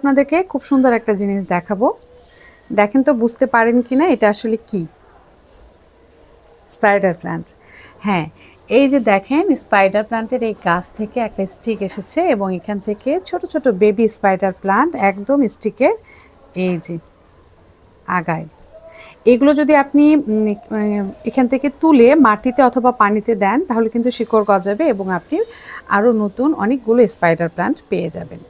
আপনাদেরকে খুব সুন্দর একটা জিনিস দেখাবো। দেখেন তো, বুঝতে পারেন কি না এটা আসলে কি? স্পাইডার প্ল্যান্ট হ্যাঁ এই যে দেখেন স্পাইডার প্ল্যান্টের এই গাছ থেকে একটা স্টিক এসেছে এবং এখান থেকে ছোট ছোট বেবি স্পাইডার প্ল্যান্ট একদম স্টিকের এই যে আগায়। এগুলো যদি আপনি এখান থেকে তুলে মাটিতে অথবা পানিতে দেন, তাহলে কিন্তু শিকড় গজাবে এবং আপনি আরও নতুন অনেকগুলো স্পাইডার প্ল্যান্ট পেয়ে যাবেন।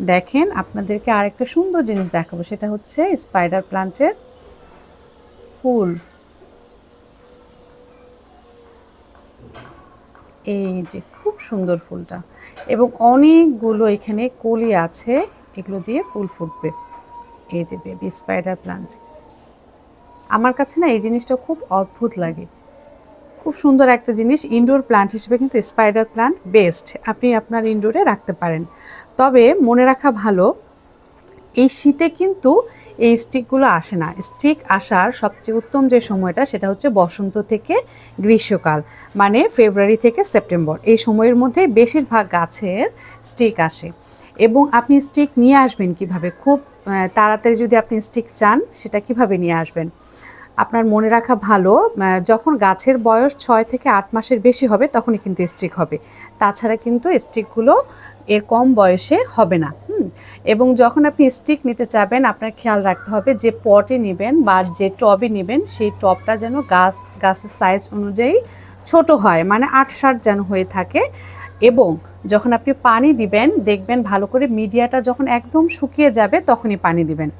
দেখেন, আপনাদেরকে আরেকটা সুন্দর জিনিস দেখাবো, সেটা হচ্ছে স্পাইডার প্লান্টের ফুল। এই যে খুব সুন্দর ফুলটা। এবং অনেকগুলো এখানে কলি আছে, এগুলো দিয়ে ফুল ফুটবে। এই যে বেবি স্পাইডার প্লান্ট আমার কাছে না এই জিনিসটা খুব অদ্ভুত লাগে। খুব সুন্দর একটা জিনিস ইনডোর প্লান্ট হিসেবে কিন্তু স্পাইডার প্ল্যান্ট বেস্ট আপনি আপনার ইনডোরে রাখতে পারেন। তবে মনে রাখা ভালো, এই শীতে কিন্তু এই স্টিকগুলো আসে না। স্টিক আসার সবচেয়ে উত্তম যে সময়টা সেটা হচ্ছে বসন্ত থেকে গ্রীষ্মকাল মানে ফেব্রুয়ারি থেকে সেপ্টেম্বর। এই সময়ের মধ্যে বেশিরভাগ গাছের স্টিক আসে। এবং আপনি স্টিক নিয়ে আসবেন কীভাবে? খুব তাড়াতাড়ি যদি আপনি স্টিক চান, সেটা কীভাবে নিয়ে আসবেন? আপনার মনে রাখা ভালো যখন গাছের বয়স ছয় থেকে আট মাসের বেশি হবে, তখনই কিন্তু স্টিক হবে। তাছাড়া কিন্তু স্টিকগুলো এর কম বয়সে হবে না এবং যখন আপনি স্টিক নিতে চাবেন, আপনার খেয়াল রাখতে হবে যে পটে নেবেন বা যে টবে নেবেন, সেই টবটা যেন গাছ, গাছের সাইজ অনুযায়ী ছোট হয় মানে আট ষাট যেন হয়ে থাকে। এবং যখন আপনি পানি দিবেন, দেখবেন ভালো করে মিডিয়াটা যখন একদম শুকিয়ে যাবে, তখনই পানি দিবেন।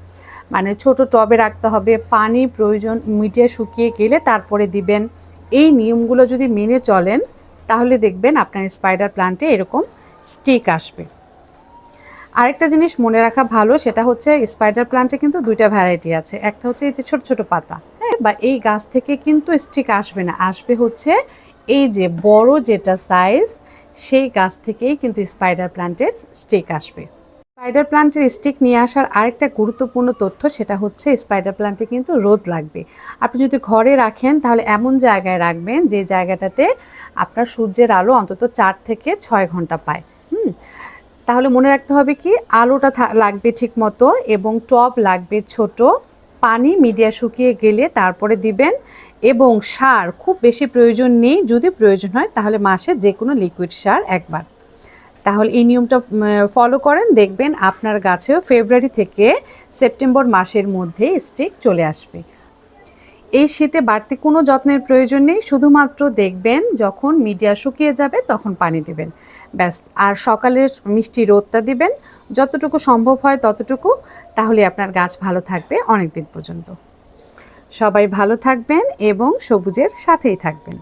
মানে ছোট টবে রাখতে হবে, পানি প্রয়োজন মিডিয়া শুকিয়ে গেলে তারপরে দিবেন। এই নিয়মগুলো যদি মেনে চলেন, তাহলে দেখবেন আপনার স্পাইডার প্লান্টে এরকম স্টিক আসবে। আরেকটা জিনিস মনে রাখা ভালো, সেটা হচ্ছে স্পাইডার প্লান্টে কিন্তু দুইটা ভ্যারাইটি আছে। একটা হচ্ছে এই যে ছোট ছোট পাতা হ্যাঁ বা এই গাছ থেকে কিন্তু স্টিক আসবে না। আসবে হচ্ছে এই যে বড় যেটা সাইজ সেই গাছ থেকেই কিন্তু স্পাইডার প্লান্টের স্টিক আসবে। স্পাইডার প্লান্টের স্টিক নিয়ে আসার আরেকটা গুরুত্বপূর্ণ তথ্য সেটা হচ্ছে স্পাইডার প্ল্যান্টে কিন্তু রোদ লাগবে। আপনি যদি ঘরে রাখেন তাহলে এমন জায়গায় রাখবেন যে জায়গাটাতে আপনার সূর্যের আলো অন্তত চার থেকে ছয় ঘণ্টা পায়। হুম? তাহলে মনে রাখতে হবে কি, আলোটা লাগবে ঠিক মতো এবং টপ লাগবে ছোট, পানি মিডিয়া শুকিয়ে গেলে তারপরে দিবেন এবং সার খুব বেশি প্রয়োজন নেই, যদি প্রয়োজন হয় তাহলে মাসে যে কোনো লিকুইড সার একবার। তাহলে এই নিয়মটা ফলো করেন, দেখবেন আপনার গাছেও ফেব্রুয়ারি থেকে সেপ্টেম্বর মাসের মধ্যে স্টিক চলে আসবে। এই শীতে বাড়তি কোনো যত্নের প্রয়োজন নেই, শুধুমাত্র দেখবেন যখন মিডিয়া শুকিয়ে যাবে তখন পানি দিবেন। ব্যাস, আর সকালের মিষ্টি রোদটা দিবেন, যতটুকু সম্ভব হয় ততটুকু, তাহলে আপনার গাছ ভালো থাকবে অনেক দিন পর্যন্ত। সবাই ভালো থাকবেন এবং সবুজের সাথেই থাকবেন।